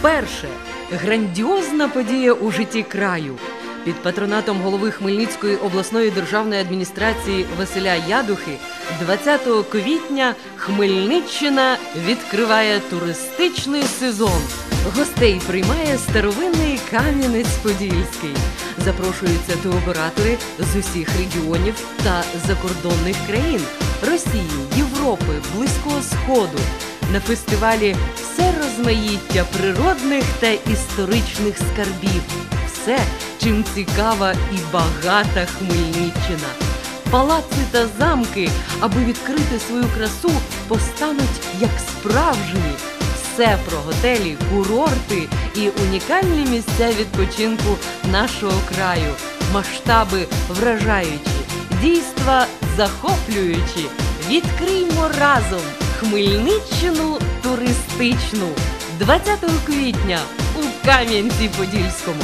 Вперше грандіозна подія у житті краю. Під патронатом голови Хмельницької обласної державної адміністрації Василя Ядухи 20 квітня Хмельниччина відкриває туристичний сезон. Гостей приймає старовинний Кам'янець-Подільський. Запрошуються туроператори з усіх регіонів та закордонних країн Росії, Європи, Близького Сходу. На фестивалі все розмаїття природних та історичних скарбів. Все, чим цікава і багата Хмельниччина. Палаци та замки, аби відкрити свою красу, постануть як справжні. Все про готелі, курорти і унікальні місця відпочинку нашого краю. Масштаби вражаючі, дійства захоплюючі. Відкриймо разом Хмельниччину туристичну 20 квітня у Кам'янці-Подільському.